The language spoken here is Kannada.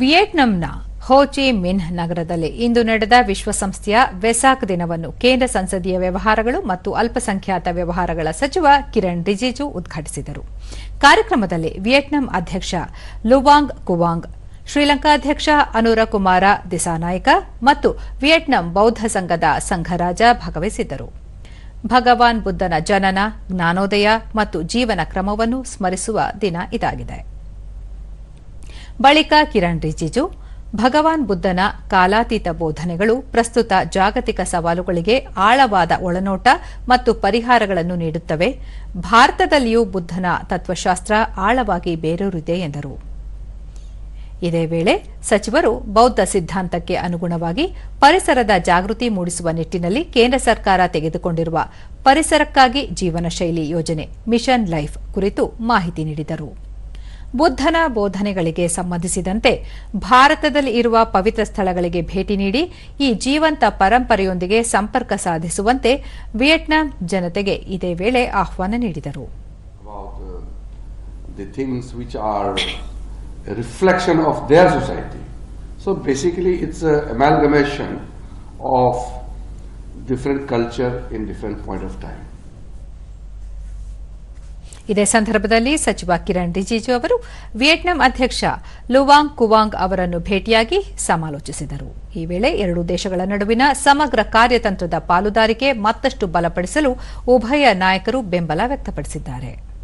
ವಿಯೆಟ್ನಾಂನ ಹೋಚಿ ಮಿನ್ ನಗರದಲ್ಲಿ ಇಂದು ನಡೆದ ವಿಶ್ವಸಂಸ್ಥೆಯ ವೆಸಾಕ್ ದಿನವನ್ನು ಕೇಂದ್ರ ಸಂಸದೀಯ ವ್ಯವಹಾರಗಳು ಮತ್ತು ಅಲ್ಪಸಂಖ್ಯಾತ ವ್ಯವಹಾರಗಳ ಸಚಿವ ಕಿರಣ್ ರಿಜಿಜು ಉದ್ಘಾಟಿಸಿದರು. ಕಾರ್ಯಕ್ರಮದಲ್ಲಿ ವಿಯೆಟ್ನಾಂ ಅಧ್ಯಕ್ಷ ಲುವಾಂಗ್ ಕುವಾಂಗ್, ಶ್ರೀಲಂಕಾ ಅಧ್ಯಕ್ಷ ಅನುರ ಕುಮಾರ ದಿಸಾನಾಯ್ಕ ಮತ್ತು ವಿಯೆಟ್ನಾಂ ಬೌದ್ಧ ಸಂಘದ ಸಂಘರಾಜ ಭಾಗವಹಿಸಿದ್ದರು. ಭಗವಾನ್ ಬುದ್ಧನ ಜನನ, ಜ್ಞಾನೋದಯ ಮತ್ತು ಜೀವನ ಕ್ರಮವನ್ನು ಸ್ಮರಿಸುವ ದಿನ ಇದಾಗಿದೆ. ಬಳಿಕ ಕಿರಣ್ ರಿಜಿಜು, ಭಗವಾನ್ ಬುದ್ಧನ ಕಾಲಾತೀತ ಬೋಧನೆಗಳು, ಪ್ರಸ್ತುತ ಜಾಗತಿಕ ಸವಾಲುಗಳಿಗೆ ಆಳವಾದ ಒಳನೋಟ ಮತ್ತು ಪರಿಹಾರಗಳನ್ನು ನೀಡುತ್ತವೆ. ಭಾರತದಲ್ಲಿಯೂ ಬುದ್ಧನ ತತ್ವಶಾಸ್ತ್ರ ಆಳವಾಗಿ ಬೇರೂರಿದೆ ಎಂದರು. ಇದೇ ವೇಳೆ ಸಚಿವರು ಬೌದ್ಧ ಸಿದ್ಧಾಂತಕ್ಕೆ ಅನುಗುಣವಾಗಿ ಪರಿಸರದ ಜಾಗೃತಿ ಮೂಡಿಸುವ ನಿಟ್ಟಿನಲ್ಲಿ ಕೇಂದ್ರ ಸರ್ಕಾರ ತೆಗೆದುಕೊಂಡಿರುವ ಪರಿಸರಕ್ಕಾಗಿ ಜೀವನ ಶೈಲಿ ಯೋಜನೆ, ಮಿಷನ್ ಲೈಫ್ ಕುರಿತು ಮಾಹಿತಿ ನೀಡಿದರು. ಬುದ್ಧನ ಬೋಧನೆಗಳಿಗೆ ಸಂಬಂಧಿಸಿದಂತೆ ಭಾರತದಲ್ಲಿ ಇರುವ ಪವಿತ್ರ ಸ್ಥಳಗಳಿಗೆ ಭೇಟಿ ನೀಡಿ ಈ ಜೀವಂತ ಪರಂಪರೆಯೊಂದಿಗೆ ಸಂಪರ್ಕ ಸಾಧಿಸುವಂತೆ ವಿಯೆಟ್ನಾಂ ಜನತೆಗೆ ಇದೇ ವೇಳೆ ಆಹ್ವಾನ ನೀಡಿದರು uh, different culture in different point of time. ಇದೇ ಸಂದರ್ಭದಲ್ಲಿ ಸಚಿವ ಕಿರಣ್ ರಿಜಿಜು ಅವರು ವಿಯೆಟ್ನಾಂ ಅಧ್ಯಕ್ಷ ಲುವಾಂಗ್ ಕುವಾಂಗ್ ಅವರನ್ನು ಭೇಟಿಯಾಗಿ ಸಮಾಲೋಚಿಸಿದರು. ಈ ವೇಳೆ ಎರಡೂ ದೇಶಗಳ ನಡುವಿನ ಸಮಗ್ರ ಕಾರ್ಯತಂತ್ರದ ಪಾಲುದಾರಿಕೆ ಮತ್ತಷ್ಟು ಬಲಪಡಿಸಲು ಉಭಯ ನಾಯಕರು ಬೆಂಬಲ ವ್ಯಕ್ತಪಡಿಸಿದ್ದಾರೆ.